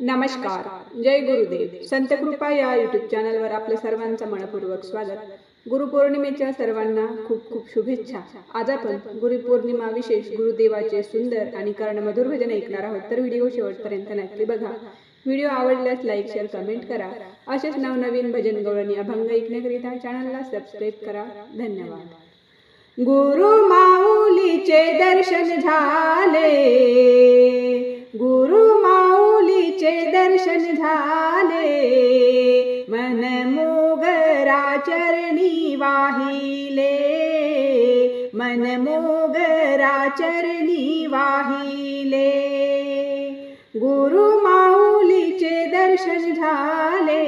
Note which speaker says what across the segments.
Speaker 1: नमस्कार. जय गुरुदेव. संत कृपा या युट्यूब चॅनलवर आपल्या सर्वांचं मनपूर्वक स्वागत. गुरुपौर्णिमेच्या सर्वांना खूप खूप शुभेच्छा. आज आपण गुरुपौर्णिमा विशेष गुरुदेवाचे सुंदर आणि कर्णमधुर भजन ऐकणार आहोत. तर व्हिडिओ शेवटपर्यंत नक्की बघा. व्हिडिओ आवडल्यास लाईक शेअर कमेंट करा. असेच नवनवीन भजन गवळणी अभंग ऐकण्याकरिता चॅनलला सबस्क्राईब करा. धन्यवाद. गुरु माऊलीचे दर्शन झाले. झाले मन मोगरा चरणी वाहिले। मन मोगरा चरणी वाहिले। गुरु माऊलीचे दर्शन झाले।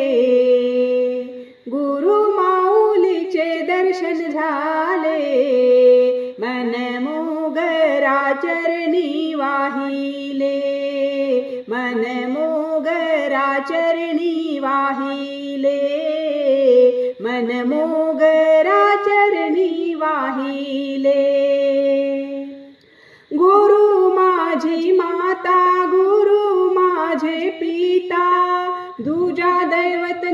Speaker 1: गुरु माऊलीचे दर्शन झाले। मन मोगरा चरणी चरणी वाहिले। मन मोगरा चरणी वाहिले। गुरु माझी माता गुरु माझे पिता दूजा दैवत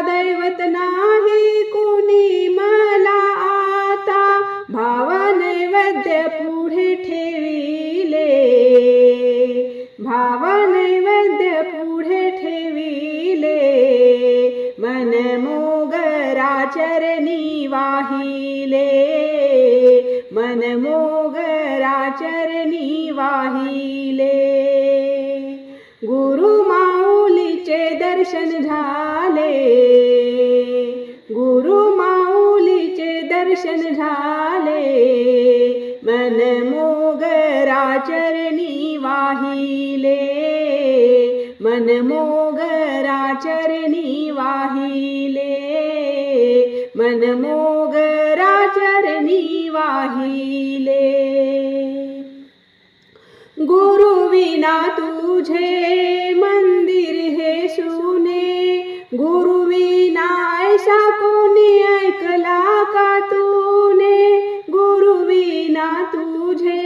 Speaker 1: दैवत नाही कुणी मला आता भाव नैवेद्य पुढे ठेविले. भाव नैवेद्य पुढे ठेविले. मन मोगरा चरणी वाहिले. मन मोगरा चरणी वाहिले दर्शन झाले गुरु माऊलीचे दर्शन झाले मन मोगरा चरणी वाहिले। मन मोगरा चरणी वाहिले। मन मोगरा चरणी वाहिले। गुरु विना तुझे मंदिर है सुने। गुरु विना ऐसा कोणी ऐकला का तूने। गुरु विना तुझे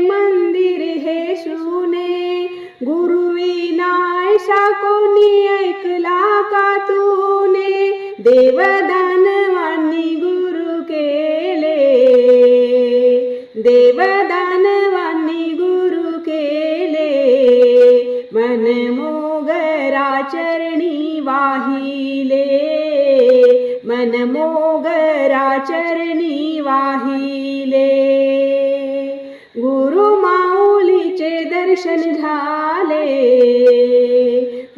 Speaker 1: मंदिर हे सुने। गुरु विना ऐसा कोणी ऐकला का तूने। देवदानवांनी गुरु केले देवदानवांनी वाहिले। मन मोगरा वाहिले। गुरु माऊलीचे दर्शन झाले।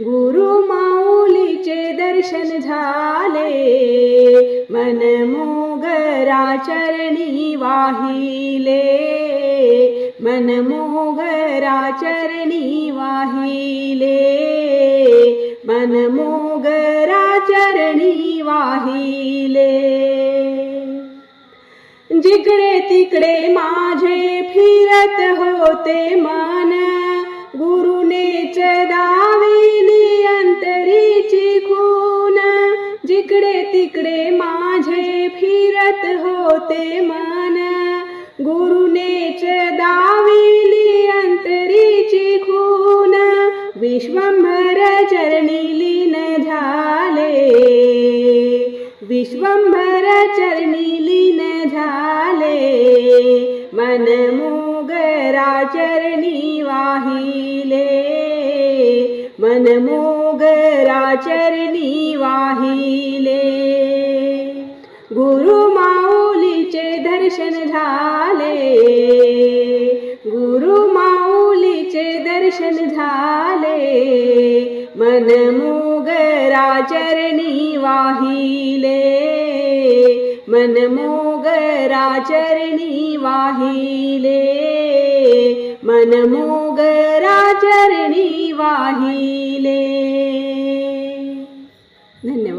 Speaker 1: गुरु माऊलीचे दर्शन झाले। मन मोगरा चरणी वाहिले पाहिले. जिकडे तिकडे माझे फिरत होते मन गुरुने दाविली अंतरीची खून. जिकडे तिकडे माझे फिरत होते मन गुरुने दाविली अंतरीची खून. विश्वम विश्वंभर लीन झाले मन मोगरा चरणी वाहिले मन मोगरा चरणी वाहिले गुरु माऊलीचे दर्शन झाले मन मोगरा चरणी वाहिले मन मोगरा चरणी वाहिले मन मोगरा चरणी वाहिले धन्यवाद